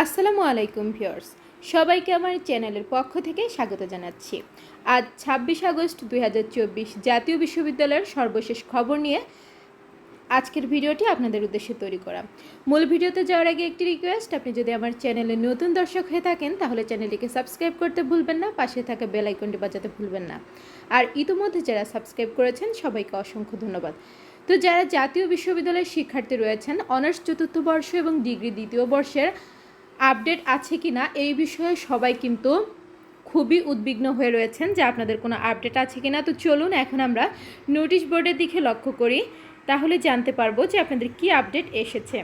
আসসালামু আলাইকুম ভিউয়ার্স, সবাইকে আমার চ্যানেলের পক্ষ থেকে স্বাগত জানাচ্ছি। আজ ছাব্বিশ আগস্ট দুই হাজার চব্বিশ জাতীয় বিশ্ববিদ্যালয়ের সর্বশেষ খবর নিয়ে আজকের ভিডিওটি আপনাদের উদ্দেশ্যে তৈরি করা। মূল ভিডিওতে যাওয়ার আগে একটি রিকোয়েস্ট আপনি যদি আমার চ্যানেলে নতুন দর্শক হয়ে থাকেন, তাহলে চ্যানেলটিকে সাবস্ক্রাইব করতে ভুলবেন না, পাশে থাকা বেল আইকনটি বাজাতে ভুলবেন না। আর ইতিমধ্যে যারা সাবস্ক্রাইব করেছেন, সবাইকে অসংখ্য ধন্যবাদ। তো যারা জাতীয় বিশ্ববিদ্যালয়ের শিক্ষার্থী রয়েছেন অনার্স চতুর্থ বর্ষ এবং ডিগ্রি দ্বিতীয় বর্ষের আপডেট আছে কি না, এই বিষয়ে সবাই কিন্তু খুবই উদ্বিগ্ন হয়ে রয়েছেন যে আপনাদের কোনো আপডেট আছে কি না। তো চলুন এখন আমরা নোটিশ বোর্ডের দিকে লক্ষ্য করি, তাহলে জানতে পারব যে আপনাদের কি আপডেট এসেছে।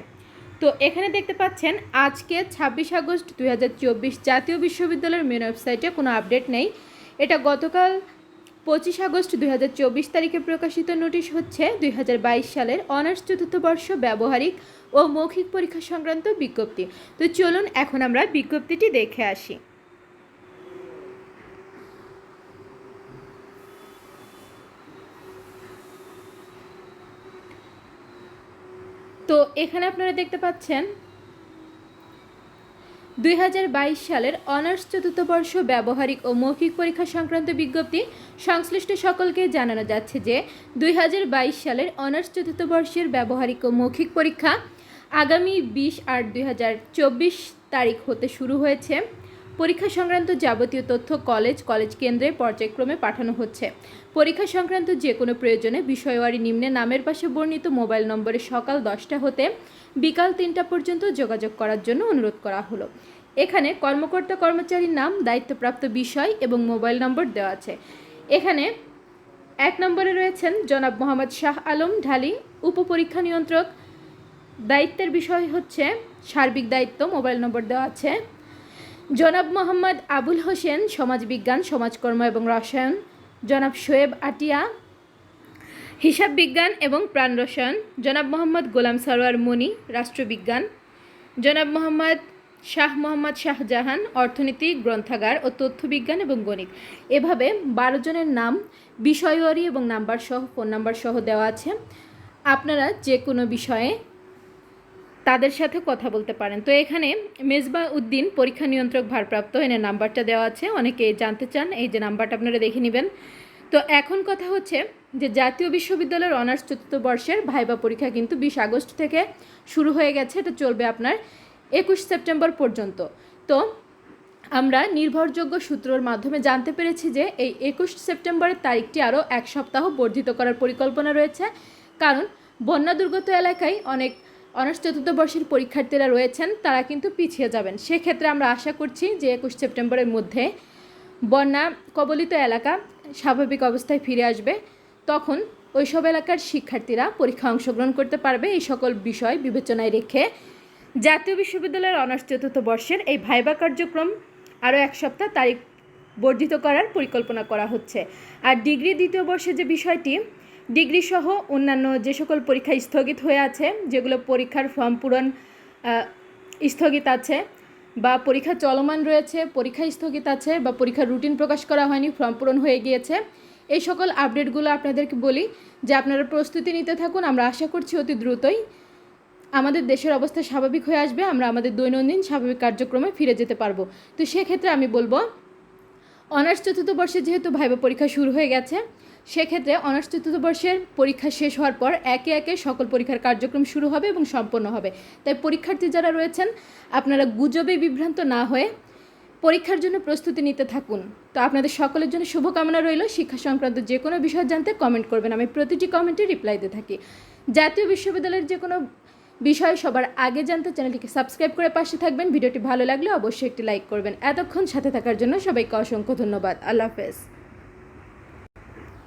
তো এখানে দেখতে পাচ্ছেন, আজকে ছাব্বিশ আগস্ট দুই হাজার চব্বিশ জাতীয় বিশ্ববিদ্যালয়ের মেন ওয়েবসাইটে কোনো আপডেট নেই। এটা গতকাল পঁচিশ আগস্ট দু হাজার চব্বিশ তারিখে প্রকাশিত নোটিশ হচ্ছে দু হাজার বাইশ সালের অনার্স চতুর্থ বর্ষ ব্যবহারিক ও মৌখিক পরীক্ষা সংক্রান্ত বিজ্ঞপ্তি। তো চলুন এখন আমরা বিজ্ঞপ্তিটি দেখে আসি। তো এখানে আপনারা দেখতে পাচ্ছেন দুই হাজার বাইশ সালের অনার্স চতুর্থ বর্ষ ব্যবহারিক ও মৌখিক পরীক্ষা সংক্রান্ত বিজ্ঞপ্তি সংশ্লিষ্ট সকলকে জানানো যাচ্ছে যে দুই হাজার বাইশ সালের অনার্স চতুর্থ বর্ষের ব্যবহারিক ও মৌখিক পরীক্ষা আগামী বিশ আট দুই তারিখ হতে শুরু হয়েছে। পরীক্ষা সংক্রান্ত যাবতীয় তথ্য কলেজ কলেজ কেন্দ্রে পর্যায়ক্রমে পাঠানো হচ্ছে। পরীক্ষা সংক্রান্ত যে কোনো প্রয়োজনে বিষয়ওয়ারি নিম্নে নামের পাশে বর্ণিত মোবাইল নম্বরে সকাল দশটা হতে বিকাল তিনটা পর্যন্ত যোগাযোগ করার জন্য অনুরোধ করা হলো। এখানে কর্মকর্তা কর্মচারীর নাম, দায়িত্বপ্রাপ্ত বিষয় এবং মোবাইল নম্বর দেওয়া আছে। এখানে এক নম্বরে রয়েছেন জনাব মোহাম্মদ শাহ আলম ঢালি, উপপরীক্ষা নিয়ন্ত্রক। দায়িত্বের বিষয় হচ্ছে সার্বিক দায়িত্ব, মোবাইল নম্বর দেওয়া আছে। জনাব মোহাম্মদ আবুল হোসেন, সমাজবিজ্ঞান, সমাজকর্ম এবং রসায়ন, জনাব শোয়েব আটিয়া, হিসাব বিজ্ঞান এবং প্রাণ রসায়ন, জনাব মোহাম্মদ গোলাম সরোয়ার মনি, রাষ্ট্রবিজ্ঞান, জনাব মোহাম্মদ শাহ মোহাম্মদ শাহজাহান, অর্থনীতি, গ্রন্থাগার ও তথ্যবিজ্ঞান এবং গণিত। এভাবে বারো জনের নাম বিষয়ওয়ারি এবং নাম্বার সহ, ফোন নাম্বার সহ দেওয়া আছে। আপনারা যে কোনো বিষয়ে তাদের সাথে কথা বলতে পারেন। তো এখানে মেজবা উদ্দিন পরীক্ষা নিয়ন্ত্রক ভারপ্রাপ্ত, এনে নাম্বারটা দেওয়া আছে। অনেকে জানতে চান, এই যে নাম্বারটা আপনারা দেখে নেবেন। তো এখন কথা হচ্ছে যে জাতীয় বিশ্ববিদ্যালয়ের অনার্স চতুর্থ বর্ষের ভাইবা পরীক্ষা কিন্তু বিশ আগস্ট থেকে শুরু হয়ে গেছে। এটা চলবে আপনার একুশ সেপ্টেম্বর পর্যন্ত। তো আমরা নির্ভরযোগ্য সূত্রর মাধ্যমে জানতে পেরেছি যে এই একুশ সেপ্টেম্বরের তারিখটি আরও এক সপ্তাহ বর্ধিত করার পরিকল্পনা রয়েছে। কারণ বন্যা দুর্গত এলাকায় অনেক অনার্স চতুর্থ বর্ষের পরীক্ষার্থীরা রয়েছেন, তারা কিন্তু পিছিয়ে যাবেন। সেক্ষেত্রে আমরা আশা করছি যে একুশ সেপ্টেম্বরের মধ্যে বন্যা, কবলিত এলাকা স্বাভাবিক অবস্থায় ফিরে আসবে। তখন ওইসব এলাকার শিক্ষার্থীরা পরীক্ষা অংশগ্রহণ করতে পারবে এই সকল বিষয় বিবেচনায় রেখে। জাতীয় বিশ্ববিদ্যালয়ের অনার্স চতুর্থ বর্ষের এই ভাইবা কার্যক্রম আরও এক সপ্তাহ তারিখ বর্ধিত করার পরিকল্পনা করা হচ্ছে। আর ডিগ্রি দ্বিতীয় বর্ষে যে বিষয়টি ডিগ্রি সহ অন্যান্য যে সকল পরীক্ষা স্থগিত হয়ে আছে, যেগুলো পরীক্ষার ফর্ম পূরণ স্থগিত আছে বা পরীক্ষা চলমান রয়েছে, পরীক্ষা স্থগিত আছে বা পরীক্ষার রুটিন প্রকাশ করা হয়নি, ফর্ম পূরণ হয়ে গিয়েছে, এই সকল আপডেটগুলো আপনাদেরকে বলি যে আপনারা প্রস্তুতি নিতে থাকুন। আমরা আশা করছি অতি দ্রুতই আমাদের দেশের অবস্থা স্বাভাবিক হয়ে আসবে, আমরা আমাদের দৈনন্দিন স্বাভাবিক কার্যক্রমে ফিরে যেতে পারব। তো সেক্ষেত্রে আমি বলব অনার্স চতুর্থ বর্ষে যেহেতু ভাইবা পরীক্ষা শুরু হয়ে গেছে সেক্ষেত্রে অনার্স চতুর্থ বর্ষের পরীক্ষা শেষ হওয়ার পর একে একে সকল পরীক্ষার কার্যক্রম শুরু হবে এবং সম্পন্ন হবে। তাই পরীক্ষার্থী যারা রয়েছেন, আপনারা গুজবে বিভ্রান্ত না হয়ে পরীক্ষার জন্য প্রস্তুতি নিতে থাকুন। তো আপনাদের সকলের জন্য শুভকামনা রইল। শিক্ষা সংক্রান্ত যে কোনো বিষয় জানতে কমেন্ট করবেন। আমি প্রতিটি কমেন্টে রিপ্লাই দিয়ে থাকি। জাতীয় বিশ্ববিদ্যালয়ের যে কোনো বিষয় সবার আগে জানতে চ্যানেলটিকে সাবস্ক্রাইব করে পাশে থাকবেন। ভিডিওটি ভালো লাগলে অবশ্যই একটি লাইক করবেন। এতক্ষণ সাথে থাকার জন্য সবাইকে অসংখ্য ধন্যবাদ। আল্লাহ হাফেজ।